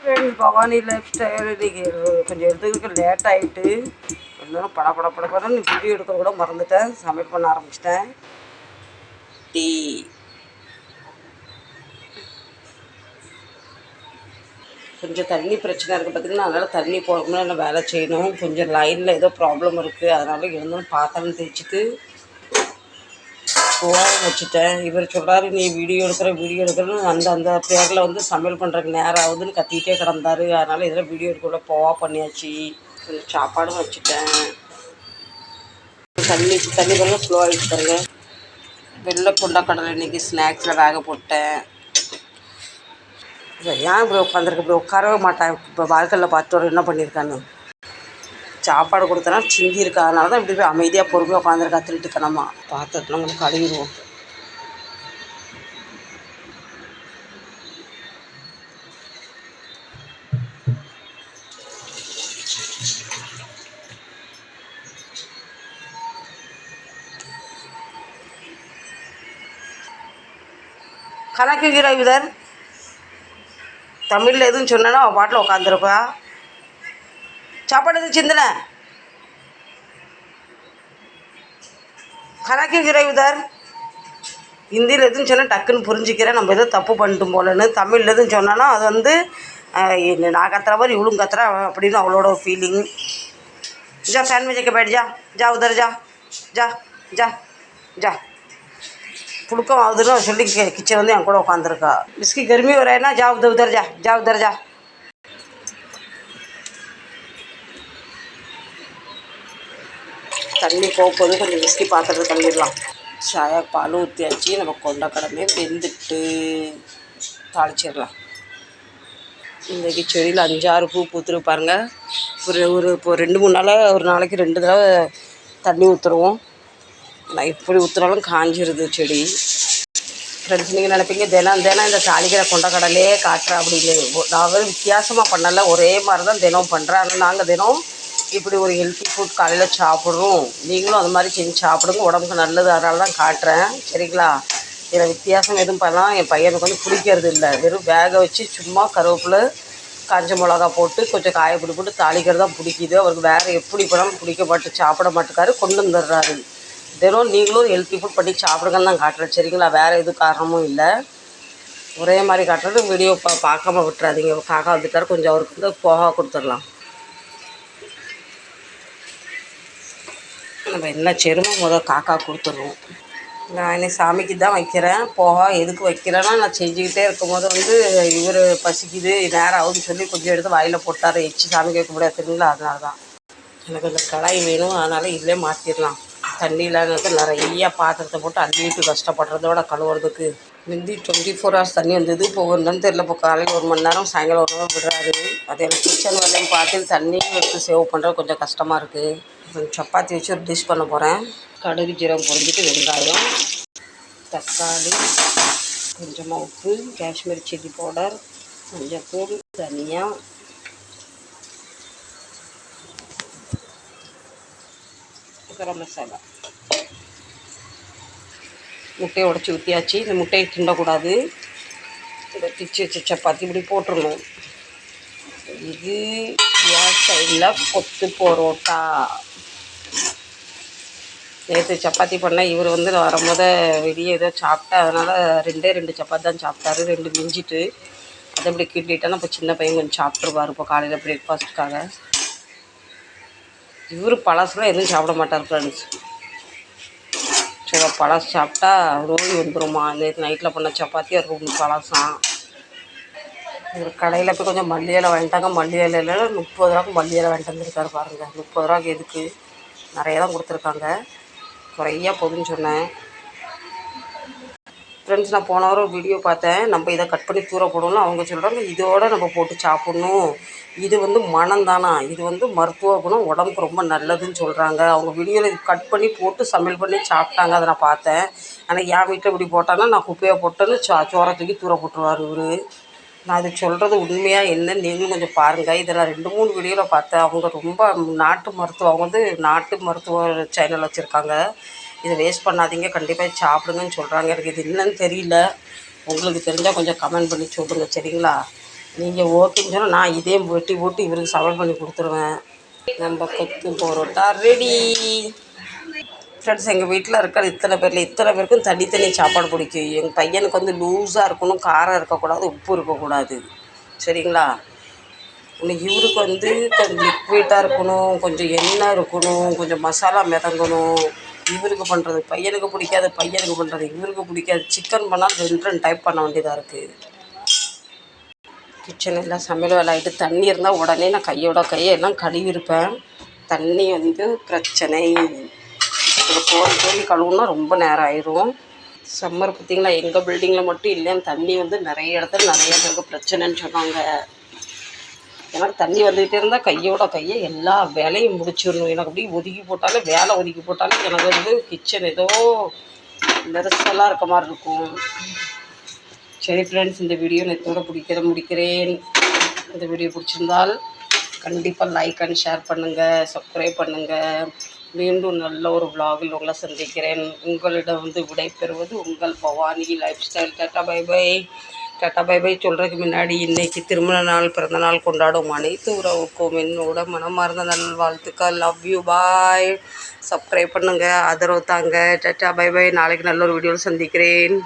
Friend Bhavani life style இன்றைக்கி கொஞ்சம் எடுத்துக்க லேட் ஆகிட்டு இருந்தாலும் பட பட பட படம் வீடியோ எடுக்க கூட மறந்துட்டேன். சமையல் பண்ண ஆரம்பிச்சிட்டேன். டீ. கொஞ்சம் தண்ணி பிரச்சனை இருக்குது பார்த்தீங்கன்னா அதனால் தண்ணி போகணும்னா என்ன வேலை செய்யணும். கொஞ்சம் லைனில் ஏதோ ப்ராப்ளம் இருக்குது அதனால் இருந்தும் பாத்திரம் தேய்ச்சிட்டு போவான்னு வச்சுட்டேன். இவர் சொல்கிறாரு நீ வீடியோ எடுக்கிற வீடியோ எடுக்கிறன்னு அந்த அந்த பேரில் வந்து சமையல் பண்ணுறதுக்கு நேரம் ஆகுதுன்னு கத்திக்கிட்டே கிடந்தாரு. அதனால் இதில் வீடியோ எடுக்கல போவா பண்ணியாச்சு. கொஞ்சம் சாப்பாடும் வச்சுட்டேன். தண்ணி தண்ணி கொஞ்சம் ஸ்லோ ஆகிட்டு பாருங்க. வெள்ளை கொண்டக்கடலை இன்னைக்கு ஸ்நாக்ஸில் வேக போட்டேன். ஏன் இப்படி உட்காந்துருக்கு இப்படி உட்காரவே மாட்டேன் இப்போ வாழ்க்கையில் பார்த்து வர என்ன பண்ணியிருக்கான்னு? சாப்பாடு கொடுத்தனா சிந்தி இருக்கா தான் இப்படி போய் அமைதியாக பொறுமையாக உட்காந்துருக்கா திருட்டு கணமா பார்த்துட்டு நம்ம கழுவிடுவோம். கணக்கு கிரவிதர் தமிழில் எதுவும் சொன்னேன்னா அவள் பாட்டில் உட்காந்துருப்பா சாப்பாடு எதுவும் சிந்தின கணக்கு விரைவுதார் ஹிந்தியில் எதுவும் சொன்னால் டக்குன்னு புரிஞ்சுக்கிறேன். நம்ம எதுவும் தப்பு பண்ணிட்டோம் போலன்னு. தமிழில் எதுவும் சொன்னோன்னா அது வந்து நான் கத்துற மாதிரி இவளும் கத்துறா அப்படின்னு அவளோட ஃபீலிங் ஜா ஃபேன் வச்சுக்க போயிடு ஜா. ஜா உதர் ஜா. ஜா ஜா ஜா. புழுக்கம் ஆகுதுன்னு சொல்லி கிச்சன் வந்து என் கூட உட்காந்துருக்கா மிஸ்கி கருமி வரையினா ஜா உதர் உதர் ஜா. ஜா உதர் ஜா. தண்ணி போகும்போது கொஞ்சம் விஸ்கி பாத்திரத்தை கழுவிடலாம். சாயா பால் ஊற்றியாச்சு நம்ம கொண்டக்கடமே வெந்துட்டு தாளிச்சிடலாம். இன்றைக்கி செடியில் அஞ்சாறு பூ பூத்துரு பாருங்க. ஒரு ஒரு இப்போ ரெண்டு மூணு நாளாக ஒரு நாளைக்கு ரெண்டு தடவை தண்ணி ஊற்றுருவோம் நான் எப்படி ஊற்றுனாலும் காஞ்சிருது செடி. ஃப்ரெண்ட்ஸ் நீங்கள் நினைப்பீங்க தினம் தினம் இந்த தாளிக்கிற கொண்டக்கடலே காட்டுறேன் அப்படின்னு. நான் வந்து வித்தியாசமாக பண்ணலை ஒரே மாதிரி தான் தினம் பண்ணுறேன் ஆனால் நாங்கள் தினம் இப்படி ஒரு ஹெல்த்தி ஃபுட் காலையில் சாப்பிட்றோம். நீங்களும் அது மாதிரி செஞ்சு சாப்பிடுங்க. உடம்புக்கு நல்லது. அதனால தான் காட்டுறேன். சரிங்களா? இதில் வித்தியாசம் எதுவும் பண்ணால் என் பையனுக்கு வந்து பிடிக்கிறது இல்லை. வெறும் வேக வச்சு சும்மா கருவேப்பிலை காஞ்ச மிளகா போட்டு கொஞ்சம் காயப்பொடி போட்டு தாளிக்கிறது தான் பிடிக்குது. அவருக்கு வேறு எப்படி பண்ணாலும் பிடிக்க மாட்டு சாப்பிட மாட்டேக்காரு. கொண்டு வந்துடுறாரு. தினம் நீங்களும் ஹெல்த்தி ஃபுட் பண்ணி சாப்பிடுங்கன்னு தான் காட்டுறேன். சரிங்களா? வேறு எதுவும் காரணமும் இல்லை. ஒரே மாதிரி காட்டுறது. வீடியோ பா பார்க்காம விட்டுறாதீங்க. காக்கா வந்துட்டார். கொஞ்சம் அவருக்கு வந்து போக கொடுத்துடலாம். நம்ம என்ன செருமோ முதல் காக்கா கொடுத்துருவோம் நான் இன்னைக்கு சாமிக்கு தான் வைக்கிறேன். போக எதுக்கு வைக்கிறேன்னா நான் செஞ்சுக்கிட்டே இருக்கும்போது வந்து இவர் பசிக்குது நேரம் ஆகுதுன்னு சொல்லி கொஞ்சம் எடுத்து வாயில் போட்டார். எச்சு சாமி கேட்க முடியாது தெரியுங்களா அதனால தான். எனக்கு அந்த கடாய் வேணும் அதனால் இதிலே மாற்றிடலாம் தண்ணியில் நிறைய பாத்திரத்தை போட்டு அள்ளிட்டு கஷ்டப்படுறதோட கழுவுறதுக்கு. முந்தி டுவெண்ட்டி ஃபோர் ஹவர்ஸ் தண்ணி வந்தது இப்போ ஒரு நேரம் தெரியல இப்போ காலையில் ஒரு மணி நேரம் சாயங்காலம் ஒரு நேரம் விடுறாரு. அதே கிச்சன் வேலையும் பார்த்து தண்ணியும் எடுத்து சேவ் பண்ணுறது கொஞ்சம் கஷ்டமாக இருக்குது கொஞ்சம் சப்பாத்தி வச்சு ஒரு டிஷ் பண்ண போகிறேன் கடுகு ஜீரம் பொறிஞ்சிட்டு வெங்காயம் தக்காளி கொஞ்சமாக உப்பு காஷ்மீர் சில்லி பவுடர் மஞ்சள்தூள் தனியா. கரம் மசாலா. முட்டையை உடச்சி ஊற்றியாச்சு இந்த முட்டையை கிண்டக்கூடாது. இதை பிச்சு வச்ச சப்பாத்தி இப்படி போட்டுடணும் இது சைடில் கொத்து பரோட்டா. நேற்று சப்பாத்தி பண்ணேன் இவர் வந்து நான் வரும்போது வெளியே ஏதோ சாப்பிட்டா அதனால் ரெண்டே ரெண்டு சப்பாத்தி தான் சாப்பிட்டாரு ரெண்டு மிஞ்சிட்டு. அதை இப்படி கிண்டிட்டேன்னா இப்போ சின்ன பையன் கொஞ்சம் சாப்பிட்ருவார் இப்போ காலையில் பிரேக்ஃபாஸ்ட்டுக்காக இவர் பழசுலாம் எதுவும் சாப்பிட மாட்டார் ஃப்ரெண்ட்ஸ் சரி பழசு சாப்பிட்டா நோய் வந்துருமா? நேற்று நைட்டில் பண்ண சப்பாத்தி ஒரு பழசாம் ஒரு கடையில் போய் கொஞ்சம் மல்லி இலை வாங்கிட்டாங்க மல்லி இலையில முப்பது ரூபாய்க்கு மல்லி இலை வாங்கிட்டு வந்துருக்காரு பாருங்கள் முப்பது ரூபாய்க்கு எதுக்கு? நிறைய தான் கொடுத்துருக்காங்க. குறையா போகுதுன்னு சொன்னேன். ஃப்ரெண்ட்ஸ் நான் போன வாரம் வீடியோ பார்த்தேன். நம்ம இதை கட் பண்ணி தூர போடணும்னு அவங்க சொல்கிறாங்க இதோட நம்ம போட்டு சாப்பிட்ணும். இது வந்து மனம் தானா? இது வந்து மருத்துவ குணம் உடம்புக்கு ரொம்ப நல்லதுன்னு சொல்கிறாங்க அவங்க வீடியோவில் இது கட் பண்ணி போட்டு சமையல் பண்ணி சாப்பிட்டாங்க. அதை நான் பார்த்தேன். ஆனால் என் வீட்டில் இப்படி போட்டாங்கன்னா நான் குப்பையை போட்டேன்னு சோ சோறை தூக்கி தூர போட்டுருவார் இவர். நான் அது சொல்கிறது உண்மையாக என்னன்னு நீங்களும் கொஞ்சம் பாருங்கள் இதை நான் ரெண்டு மூணு வீடியோவில் பார்த்தேன். அவங்க ரொம்ப நாட்டு மருத்துவம் அவங்க வந்து நாட்டு மருத்துவ சேனல் வச்சுருக்காங்க. இதை வேஸ்ட் பண்ணாதீங்க. கண்டிப்பாக சாப்பிடுங்கன்னு சொல்கிறாங்க எனக்கு இது என்னன்னு தெரியல. உங்களுக்கு தெரிஞ்சால் கொஞ்சம் கமெண்ட் பண்ணி சொல்லுங்கள் சரிங்களா? நீங்கள் ஓகேன்னு சொன்னால் நான் இதே வெட்டி போட்டு இவருக்கு சவால் பண்ணி கொடுத்துருவேன். நம்ம கொத்து போரோட்டா ரெடி ஃப்ரெண்ட்ஸ் எங்கள் வீட்டில் இருக்கிற இத்தனை பேரில் இத்தனை பேருக்கும் தனித்தனி சாப்பாடு பிடிக்கும். எங்கள் பையனுக்கு வந்து லூஸாக இருக்கணும் காரம் இருக்கக்கூடாது உப்பு இருக்கக்கூடாது. சரிங்களா? இன்னைக்கு இவருக்கு வந்து கொஞ்சம் லிக்விட்டாக இருக்கணும் கொஞ்சம் எண்ணெய் இருக்கணும் கொஞ்சம் மசாலா மிதங்கணும். இவருக்கு பண்ணுறது பையனுக்கு பிடிக்காது பையனுக்கு பண்ணுறது இவருக்கு பிடிக்காது. சிக்கன் பண்ணால் ரெண்டு ரெண்டு டைப் பண்ண வேண்டியதாக இருக்குது கிச்சன் எல்லாம் சமையல் வேலை தண்ணி இருந்தால் உடனே நான் கையோட கையை எல்லாம் கழுவி இருப்பேன் தண்ணி வந்து பிரச்சனை. ஒரு கோழி கோழி கழுவுனா ரொம்ப நேரம் ஆயிரும். சம்மர் பார்த்திங்களா எங்கள் பில்டிங்கில் மட்டும் இல்லைன்னு தண்ணி வந்து நிறைய இடத்துல நிறைய பேருக்கு பிரச்சனைன்னு சொன்னாங்க. எனக்கு தண்ணி வந்துக்கிட்டே இருந்தால் கையோட கையை எல்லா வேலையும் முடிச்சிடணும். எனக்கு அப்படியே ஒதுக்கி போட்டாலே வேலை ஒதுக்கி போட்டாலே எனக்கு வந்து கிச்சன் ஏதோ நெரிசலாக இருக்க மாதிரி இருக்கும். சரி ஃப்ரெண்ட்ஸ் இந்த வீடியோ நேற்றோட பிடிக்கிற முடிக்கிறேன். இந்த வீடியோ பிடிச்சிருந்தால் கண்டிப்பாக லைக் அண்ட் ஷேர் பண்ணுங்கள் சப்ஸ்கிரைப் பண்ணுங்கள் மீண்டும் நல்ல ஒரு விலாகில் உங்களை சந்திக்கிறேன். உங்களிடம் வந்து விடைபெறுவது உங்கள் Bhavani lifestyle tata bye bye. Tata bye bye சொல்கிறதுக்கு முன்னாடி இன்றைக்கி திருமண நாள் பிறந்த நாள் கொண்டாடும் அனைத்து உறவுக்கும் என்னோட மனமார்ந்த நல் வாழ்த்துக்கள் லவ் யூ பாய் சப்ஸ்கிரைப் பண்ணுங்கள் ஆதரவு தாங்க. Tata bye bye. நாளைக்கு நல்ல ஒரு வீடியோவில் சந்திக்கிறேன்.